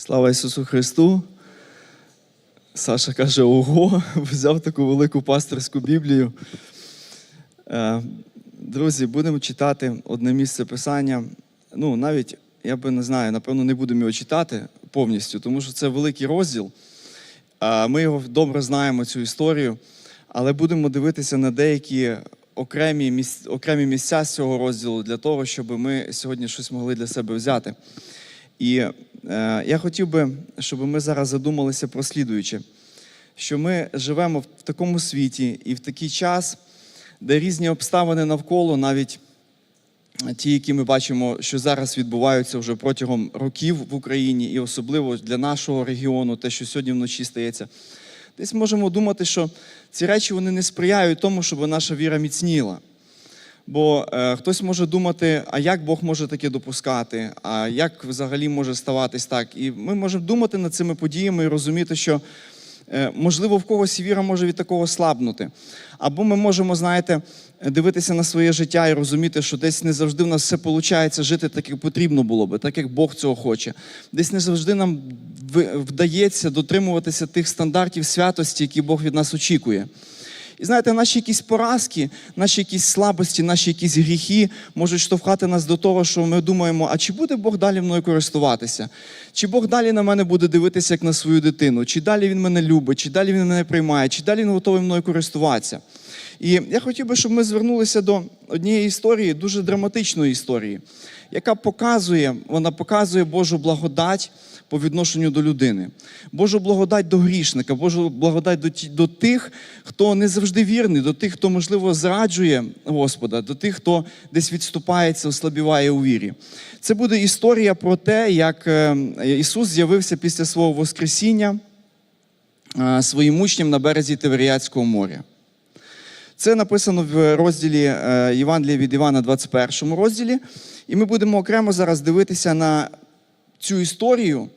Слава Ісусу Христу. Саша каже: ого, взяв таку велику пасторську Біблію. Е, Друзі, будемо читати одне місце Писання. Ну, навіть, я би не знаю, напевно, не будемо його читати повністю, тому що це великий розділ. Е, Ми його добре знаємо, цю історію, але будемо дивитися на деякі окремі місця, окремі місця з цього розділу для того, щоб ми сьогодні щось могли для себе взяти. І я хотів би, щоб ми зараз задумалися про слідуюче, що ми живемо в такому світі і в такий час, де різні обставини навколо, навіть ті, які ми бачимо, що зараз відбуваються вже протягом років в Україні, і особливо для нашого регіону, те, що сьогодні вночі стається. Десь можемо думати, що ці речі вони не сприяють тому, щоб наша віра міцніла. Бо е, хтось може думати, а як Бог може таке допускати, а як взагалі може ставатись так. І ми можемо думати над цими подіями і розуміти, що е, можливо в когось віра може від такого слабнути. Або ми можемо, знаєте, дивитися на своє життя і розуміти, що десь не завжди в нас все виходить жити так, як потрібно було би, так як Бог цього хоче. Десь не завжди нам вдається дотримуватися тих стандартів святості, які Бог від нас очікує. І знаєте, наші якісь поразки, наші якісь слабості, наші якісь гріхи можуть штовхати нас до того, що ми думаємо, а чи буде Бог далі мною користуватися? Чи Бог далі на мене буде дивитися як на свою дитину? Чи далі він мене любить, чи далі він мене приймає, чи далі він готовий мною користуватися? І я хотів би, щоб ми звернулися до однієї історії, дуже драматичної історії, яка показує, вона показує Божу благодать по відношенню до людини, Божу благодать до грішника, Божу благодать до, до тих, хто не завжди вірний, до тих, хто, можливо, зраджує Господа, до тих, хто десь відступається, ослабіває у вірі. Це буде історія про те, як е, Ісус з'явився після свого Воскресіння е, своїм учням на березі Тиверіадського моря. Це написано в розділі е, Євангелія від Івана, 21 розділі. І ми будемо окремо зараз дивитися на цю історію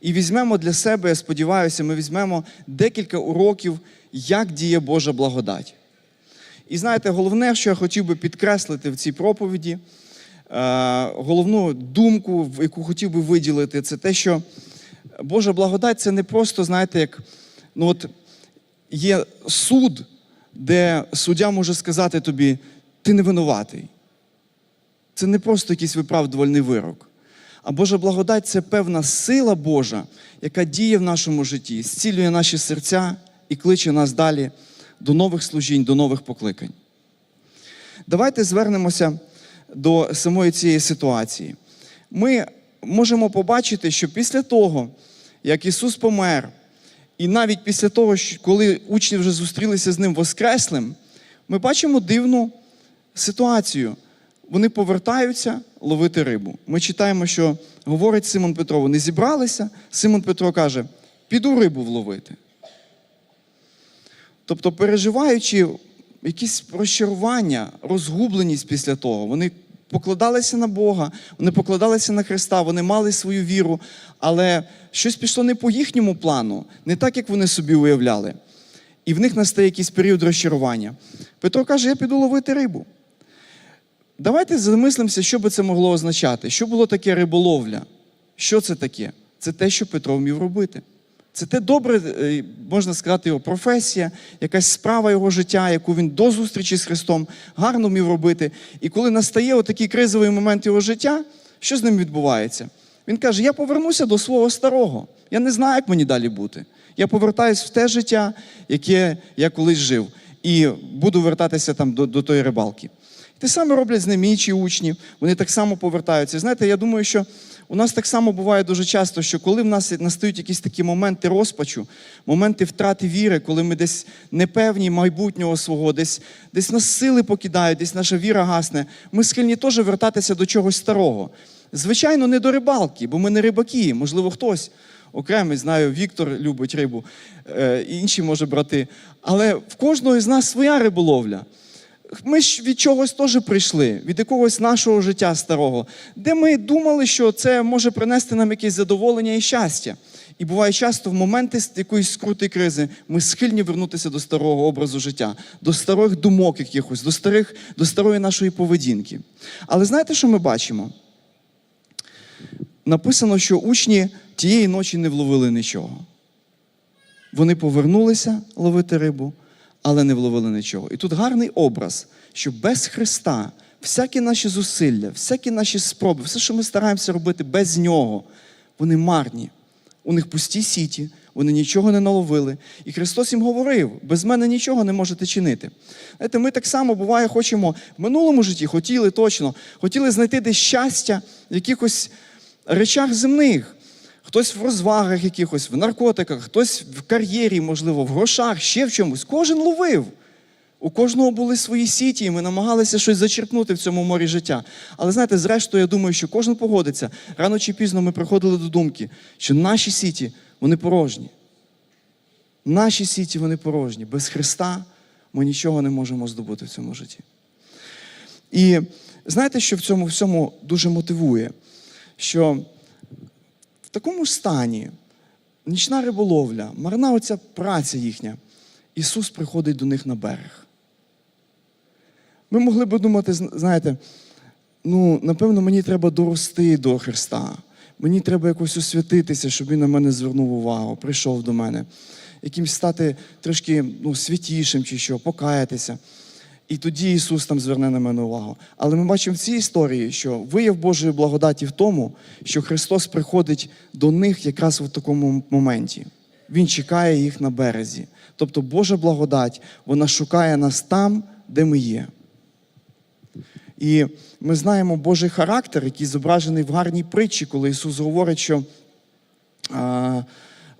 і візьмемо для себе, я сподіваюся, ми візьмемо декілька уроків, як діє Божа благодать. І знаєте, головне, що я хотів би підкреслити в цій проповіді, е, головну думку, яку хотів би виділити, це те, що Божа благодать це не просто, знаєте, як ну от є суд, де суддя може сказати тобі, ти не винуватий. Це не просто якийсь виправдувальний вирок. А Божа благодать це певна сила Божа, яка діє в нашому житті, зцілює наші серця і кличе нас далі до нових служінь, до нових покликань. Давайте звернемося до самої цієї ситуації. Ми можемо побачити, що після того, як Ісус помер, і навіть після того, коли учні вже зустрілися з ним воскреслим, ми бачимо дивну ситуацію. Вони повертаються ловити рибу. Ми читаємо, що говорить Симон Петро, вони зібралися. Симон Петро каже: піду рибу вловити. Тобто, переживаючи якісь розчарування, розгубленість після того, вони покладалися на Бога, вони покладалися на Христа, вони мали свою віру, але щось пішло не по їхньому плану, не так, як вони собі уявляли. І в них настає якийсь період розчарування. Петро каже: Я піду ловити рибу. Давайте замислимося, що би це могло означати. Що було таке риболовля? Що це таке? Це те, що Петро вмів робити. Це те добре, е, можна сказати, його професія, якась справа його життя, яку він до зустрічі з Христом гарно вмів робити. І коли настає отакий кризовий момент його життя, що з ним відбувається? Він каже: Я повернуся до свого старого. Я не знаю, як мені далі бути. Я повертаюсь в те життя, яке я колись жив, і буду вертатися там до, до тої рибалки. Те саме роблять з ними інші учні, вони так само повертаються. Знаєте, я думаю, що у нас так само буває дуже часто, що коли в нас настають якісь такі моменти розпачу, моменти втрати віри, коли ми десь непевні майбутнього свого, десь, десь нас сили покидають, десь наша віра гасне, ми схильні теж вертатися до чогось старого. Звичайно, не до рибалки, бо ми не рибаки, можливо, хтось. Окремий, знаю, Віктор любить рибу, е, інші, може, брати. Але в кожного з нас своя риболовля. Ми ж від чогось теж прийшли, від якогось нашого життя старого, де ми думали, що це може принести нам якесь задоволення і щастя. І буває часто в моменти якоїсь скрути кризи ми схильні вернутися до старого образу життя, до старих думок якихось, до, старих, до старої нашої поведінки. Але знаєте, що ми бачимо? написано, що учні тієї ночі не вловили нічого. Вони повернулися ловити рибу, але не вловили нічого. І тут гарний образ, що без Христа всякі наші зусилля, всякі наші спроби, все, що ми стараємося робити без нього, вони марні. У них пусті сіті, вони нічого не наловили. І Христос їм говорив: без мене нічого не можете чинити. Знаєте, ми так само буває, хочемо в минулому житті, хотіли точно, хотіли знайти десь щастя в якихось речах земних. Хтось в розвагах якихось, в наркотиках, хтось в кар'єрі, можливо, в грошах, ще в чомусь. Кожен ловив. У кожного були свої сіті, і ми намагалися щось зачерпнути в цьому морі життя. Але знаєте, зрештою, я думаю, що кожен погодиться. Рано чи пізно ми приходили до думки, що наші сіті, вони порожні. Наші сіті, вони порожні. Без Христа ми нічого не можемо здобути в цьому житті. І знаєте, що в цьому всьому дуже мотивує? Що такому ж стані нічна риболовля, марна оця праця їхня, Ісус приходить до них на берег. Ми могли б думати, знаєте, ну, напевно, мені треба дорости до Христа. Мені треба якось освятитися, щоб Він на мене звернув увагу, прийшов до мене. Якимсь стати трошки ну, святішим чи що, покаятися. І тоді Ісус там зверне на мене увагу. Але ми бачимо в цій історії, що вияв Божої благодаті в тому, що Христос приходить до них якраз в такому моменті. Він чекає їх на березі. Тобто Божа благодать, вона шукає нас там, де ми є. І ми знаємо Божий характер, який зображений в гарній притчі, коли Ісус говорить, що а,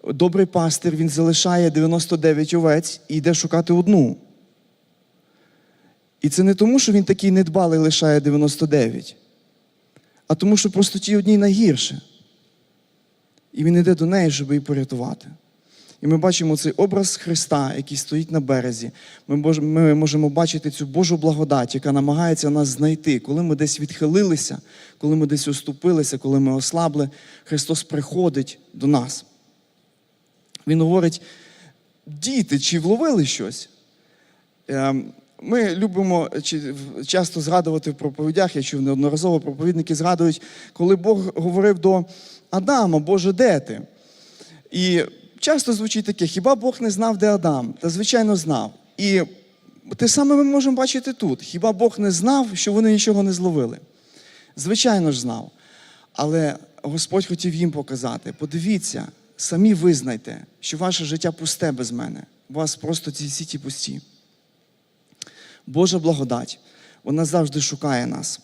добрий пастир він залишає 99 овець і йде шукати одну. І це не тому, що він такий недбалий лишає 99, а тому, що просто тій одній найгірше. І він йде до неї, щоб її порятувати. І ми бачимо цей образ Христа, який стоїть на березі. Ми, можемо бачити цю Божу благодать, яка намагається нас знайти. Коли ми десь відхилилися, коли ми десь уступилися, коли ми ослабли, Христос приходить до нас. Він говорить: діти, чи вловили щось? Ми любимо часто згадувати в проповідях, я чув неодноразово проповідники згадують, коли Бог говорив до Адама, Боже, де ти? І часто звучить таке: хіба Бог не знав, де Адам? Та звичайно знав. І те саме ми можемо бачити тут. Хіба Бог не знав, що вони нічого не зловили? Звичайно ж знав. Але Господь хотів їм показати: подивіться, самі визнайте, що ваше життя пусте без мене. У вас просто ці сіті пусті. Божа благодать, вона завжди шукає нас.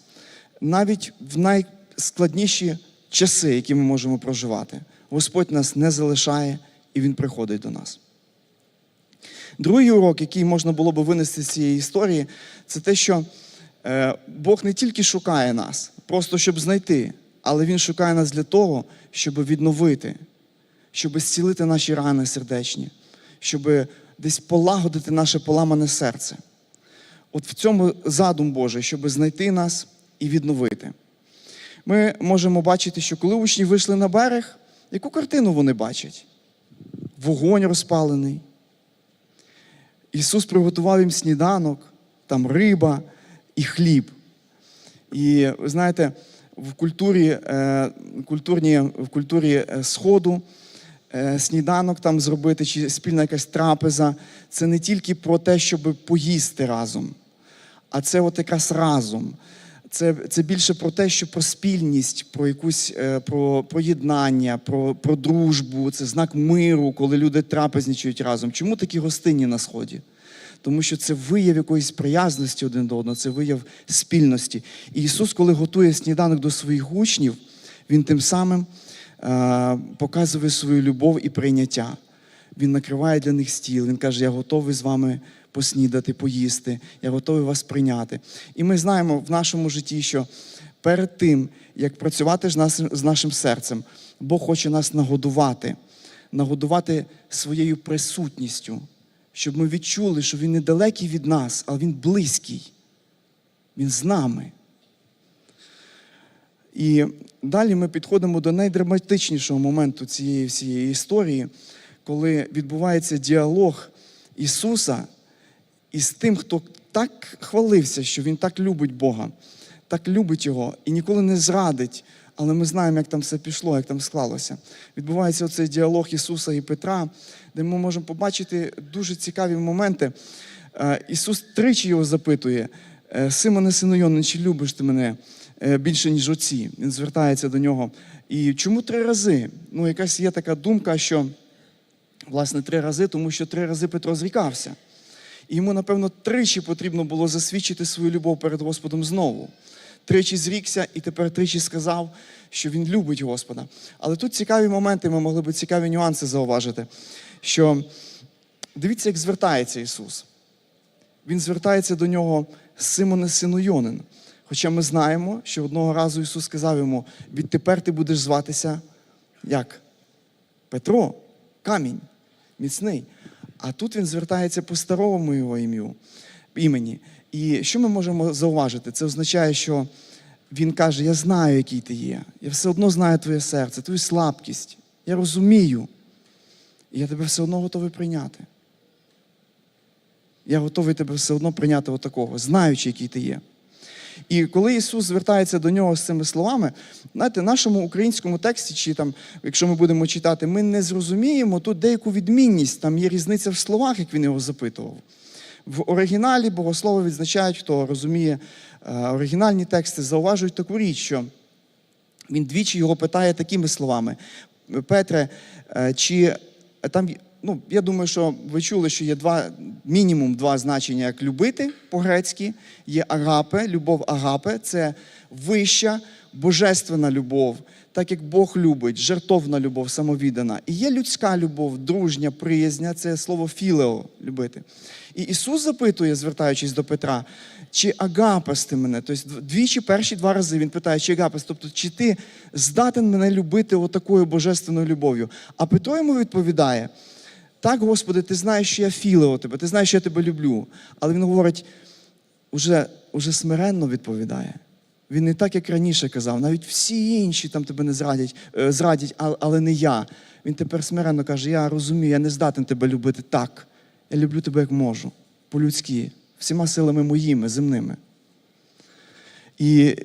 Навіть в найскладніші часи, які ми можемо проживати, Господь нас не залишає і Він приходить до нас. Другий урок, який можна було би винести з цієї історії, це те, що е, Бог не тільки шукає нас, просто щоб знайти, але Він шукає нас для того, щоб відновити, щоб зцілити наші рани сердечні, щоб десь полагодити наше поламане серце. От в цьому задум Божий, щоб знайти нас і відновити. Ми можемо бачити, що коли учні вийшли на берег, яку картину вони бачать? Вогонь розпалений. Ісус приготував їм сніданок, там риба і хліб. І ви знаєте, в культурі, е, культурні, в культурі е, Сходу е, сніданок там зробити, чи спільна якась трапеза, це не тільки про те, щоб поїсти разом, а це от якраз разом. Це, це більше про те, що про спільність, про якусь е, про, про єднання, про, про дружбу, це знак миру, коли люди трапезничають разом. Чому такі гостинні на сході? Тому що це вияв якоїсь приязності один до одного, це вияв спільності. І Ісус, коли готує сніданок до своїх учнів, Він тим самим е, показує свою любов і прийняття. Він накриває для них стіл. Він каже: Я готовий з вами поснідати, поїсти, я готовий вас прийняти. І ми знаємо в нашому житті, що перед тим, як працювати з нашим, серцем, Бог хоче нас нагодувати, нагодувати своєю присутністю, щоб ми відчули, що Він не далекий від нас, але Він близький. Він з нами. І далі ми підходимо до найдраматичнішого моменту цієї всієї історії, коли відбувається діалог Ісуса із тим, хто так хвалився, що Він так любить Бога, так любить Його і ніколи не зрадить, але ми знаємо, як там все пішло, як там склалося. Відбувається оцей діалог Ісуса і Петра, де ми можемо побачити дуже цікаві моменти. Е, Ісус тричі його запитує: «Е, Симоне сину Йонин, чи любиш ти мене е, більше, ніж отці? Він звертається до нього. І чому три рази? Ну, якась є така думка, що власне три рази, тому що три рази Петро зрікався. Йому, напевно, тричі потрібно було засвідчити свою любов перед Господом знову. Тричі зрікся і тепер тричі сказав, що він любить Господа. Але тут цікаві моменти, ми могли б цікаві нюанси зауважити. Що дивіться, як звертається Ісус. Він звертається до нього Симоне сину Йонин. Хоча ми знаємо, що одного разу Ісус сказав йому: відтепер ти будеш зватися як? Петро, камінь, міцний. А тут він звертається по старому його ім'ю, імені. І що ми можемо зауважити? Це означає, що він каже: Я знаю, який ти є. Я все одно знаю твоє серце, твою слабкість. Я розумію. І я тебе все одно готовий прийняти. Я готовий тебе все одно прийняти отакого, знаючи, який ти є. І коли Ісус звертається до нього з цими словами, знаєте, в нашому українському тексті, чи там, якщо ми будемо читати, ми не зрозуміємо тут деяку відмінність, там є різниця в словах, як він його запитував. В оригіналі богослови відзначають, хто розуміє е, оригінальні тексти, зауважують таку річ, що він двічі його питає такими словами: Петре, е, чи там, ну, я думаю, що ви чули, що є два, мінімум два значення, як любити по-грецьки, є агапе, любов агапе, це вища божественна любов, так як Бог любить, жертовна любов, самовіддана. І є людська любов, дружня, приязня, це слово філео любити. І Ісус запитує, звертаючись до Петра, чи агапес ти мене? Тобто двічі перші два рази він питає, чи агапес, тобто, чи ти здатен мене любити отакою божественною любов'ю? А Петро йому відповідає: так, Господи, ти знаєш, що я філео тебе, ти знаєш, що я тебе люблю. Але він говорить, уже, уже смиренно відповідає. Він не так, як раніше казав, навіть всі інші там тебе не зрадять, е, зрадять, але не я. Він тепер смиренно каже: Я розумію, я не здатен тебе любити так. Я люблю тебе як можу, по-людськи, всіма силами моїми, земними. І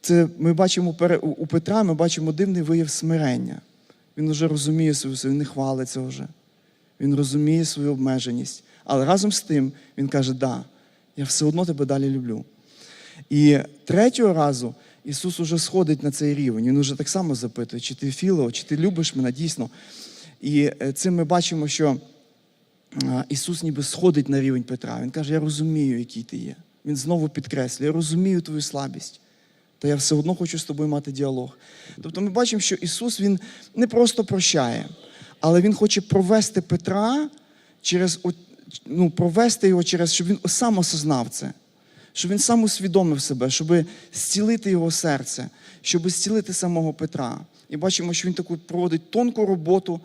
це ми бачимо у Петра, ми бачимо дивний вияв смирення. Він вже розуміє свою силу, він не хвалиться вже. Він розуміє свою обмеженість. Але разом з тим він каже: Да, я все одно тебе далі люблю. І третього разу Ісус уже сходить на цей рівень. Він уже так само запитує, чи ти Філео, чи ти любиш мене дійсно. І е, цим ми бачимо, що Ісус ніби сходить на рівень Петра. Він каже: Я розумію, який ти є. Він знову підкреслює, я розумію твою слабість. Та я все одно хочу з тобою мати діалог. Тобто ми бачимо, що Ісус Він не просто прощає, але Він хоче провести Петра через ну, провести його через, щоб він сам осознав це, щоб він сам усвідомив себе, щоб зцілити його серце, щоб зцілити самого Петра. І бачимо, що він таку проводить тонку роботу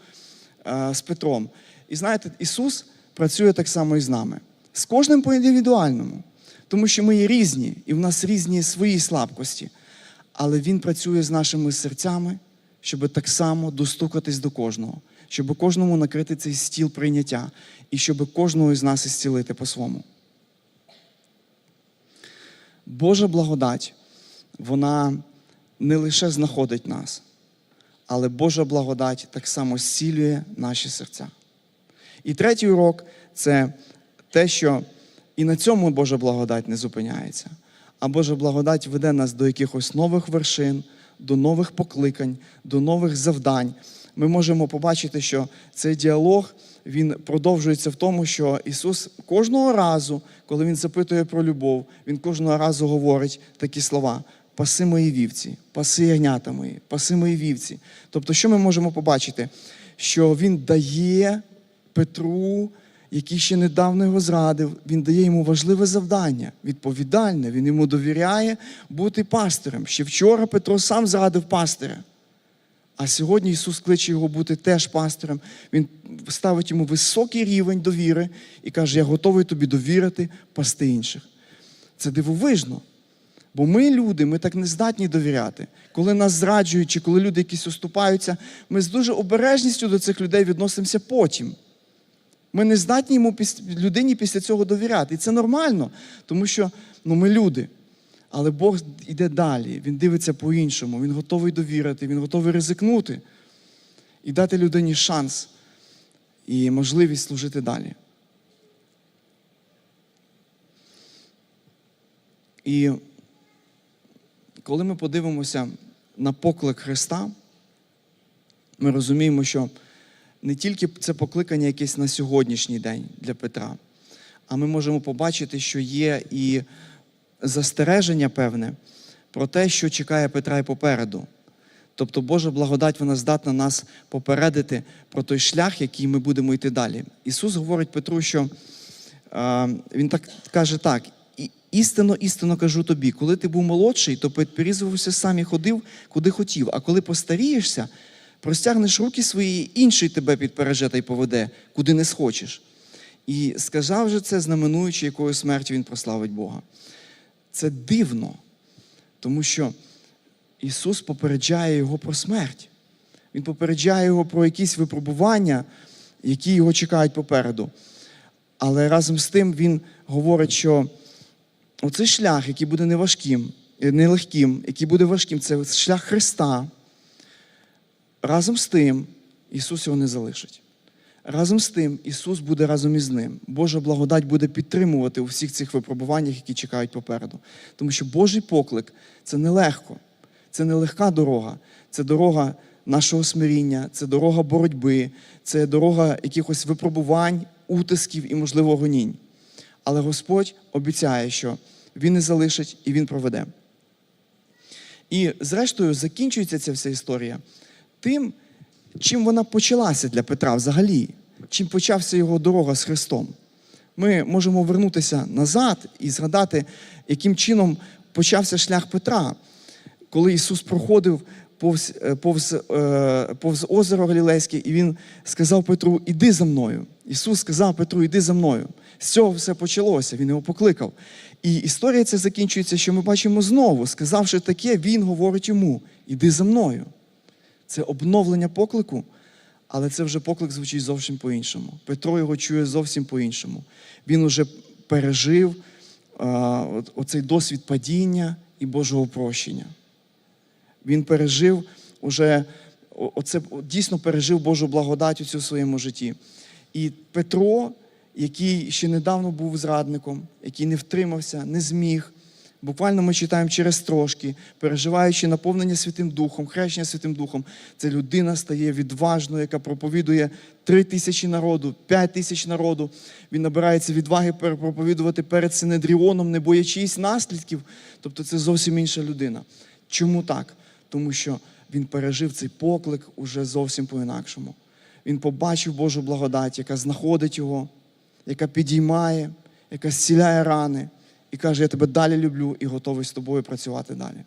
е, з Петром. І знаєте, Ісус працює так само і з нами. З кожним по індивідуальному. Тому що ми є різні, і в нас різні свої слабкості. Але Він працює з нашими серцями, щоб так само достукатись до кожного, щоб кожному накрити цей стіл прийняття, і щоб кожного із нас ісцілити по-своєму. Божа благодать, вона не лише знаходить нас, але Божа благодать так само зцілює наші серця. І третій урок це те, що і на цьому Божа благодать не зупиняється. А Божа благодать веде нас до якихось нових вершин, до нових покликань, до нових завдань. Ми можемо побачити, що цей діалог він продовжується в тому, що Ісус кожного разу, коли Він запитує про любов, Він кожного разу говорить такі слова: паси мої вівці, паси ягнята мої, паси мої вівці. Тобто, що ми можемо побачити? Що Він дає Петру, який ще недавно його зрадив, він дає йому важливе завдання, відповідальне. Він йому довіряє бути пастирем. Ще вчора Петро сам зрадив пастиря. А сьогодні Ісус кличе його бути теж пастирем. Він ставить йому високий рівень довіри і каже: Я готовий тобі довірити пасти інших. Це дивовижно. Бо ми, люди, ми так не здатні довіряти. Коли нас зраджують, чи коли люди якісь уступаються, ми з дуже обережністю до цих людей відносимося потім. Ми не здатні йому людині після цього довіряти. І це нормально, тому що ну, ми люди. Але Бог йде далі, Він дивиться по-іншому, Він готовий довірити, Він готовий ризикнути і дати людині шанс і можливість служити далі. І коли ми подивимося на поклик Христа, ми розуміємо, що не тільки це покликання якесь на сьогоднішній день для Петра, а ми можемо побачити, що є і застереження певне про те, що чекає Петра і попереду. Тобто Божа благодать вона здатна нас попередити про той шлях, який ми будемо йти далі. Ісус говорить Петру, що е, Він так каже так. Істинно, істинно кажу тобі, коли ти був молодший, то підпорізувався сам і ходив, куди хотів. А коли постарієшся, простягнеш руки свої, інший тебе підпереже та й поведе, куди не схочеш. І сказав же це, знаменуючи, якою смертю він прославить Бога. Це дивно, тому що Ісус попереджає його про смерть. Він попереджає його про якісь випробування, які його чекають попереду. Але разом з тим Він говорить, що оцей шлях, який буде неважким, е, нелегким, який буде важким, це шлях Христа. Разом з тим Ісус його не залишить. Разом з тим Ісус буде разом із ним. Божа благодать буде підтримувати у всіх цих випробуваннях, які чекають попереду. Тому що Божий поклик це нелегко, це не легка дорога, це дорога нашого смиріння, це дорога боротьби, це дорога якихось випробувань, утисків і, можливо, гонінь. Але Господь обіцяє, що Він не залишить і Він проведе. І, зрештою, закінчується ця вся історія тим, чим вона почалася для Петра взагалі, чим почався його дорога з Христом. Ми можемо вернутися назад і згадати, яким чином почався шлях Петра, коли Ісус проходив повз, е, повз, е, повз озеро Галілейське, і Він сказав Петру: Іди за мною. Ісус сказав Петру, іди за мною. З цього все почалося, Він його покликав. І історія ця закінчується, що ми бачимо знову, сказавши таке, Він говорить йому: Іди за мною. Це обновлення поклику, але це вже поклик звучить зовсім по-іншому. Петро його чує зовсім по-іншому. Він уже пережив оцей досвід падіння і Божого прощення. Він пережив уже оце дійсно пережив Божу благодать у цю своєму житті. І Петро, який ще недавно був зрадником, який не втримався, не зміг. Буквально ми читаємо через трошки, переживаючи наповнення Святим Духом, хрещення Святим Духом, ця людина стає відважною, яка проповідує три тисячі народу, п'ять тисяч народу. Він набирається відваги проповідувати перед Синедріоном, не боячись наслідків. Тобто це зовсім інша людина. Чому так? Тому що він пережив цей поклик уже зовсім по-інакшому. Він побачив Божу благодать, яка знаходить його, яка підіймає, яка зціляє рани і каже: Я тебе далі люблю і готовий з тобою працювати далі.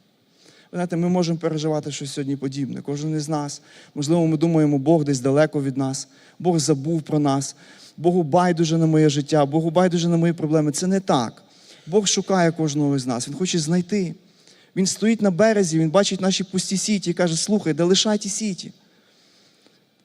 Ви знаєте, ми можемо переживати щось сьогодні подібне. Кожен із нас. Можливо, ми думаємо, Бог десь далеко від нас, Бог забув про нас, Богу байдуже на моє життя, Богу байдуже на мої проблеми. Це не так. Бог шукає кожного із нас. Він хоче знайти. Він стоїть на березі, він бачить наші пусті сіті і каже: слухай, де лишай ті сіті.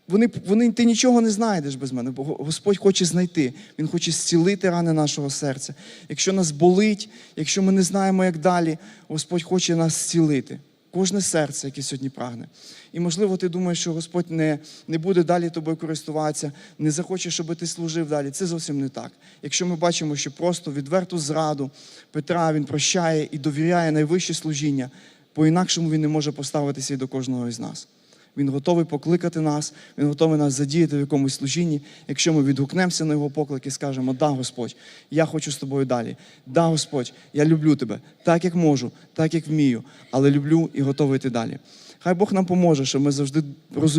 Вони, вони, ти нічого не знайдеш без мене, бо Господь хоче знайти. Він хоче зцілити рани нашого серця. Якщо нас болить, якщо ми не знаємо, як далі, Господь хоче нас зцілити. Кожне серце, яке сьогодні прагне. І можливо, ти думаєш, що Господь не, не буде далі тобою користуватися, не захоче, щоб ти служив далі. Це зовсім не так. Якщо ми бачимо, що просто відверту зраду Петра він прощає і довіряє найвище служіння, по-інакшому він не може поставитися і до кожного із нас. Він готовий покликати нас, Він готовий нас задіяти в якомусь служінні, якщо ми відгукнемося на його поклик і скажемо: Да, Господь, я хочу з тобою далі. Да, Господь, я люблю тебе, так як можу, так як вмію, але люблю і готовий йти далі. Хай Бог нам поможе, щоб ми завжди розуміли.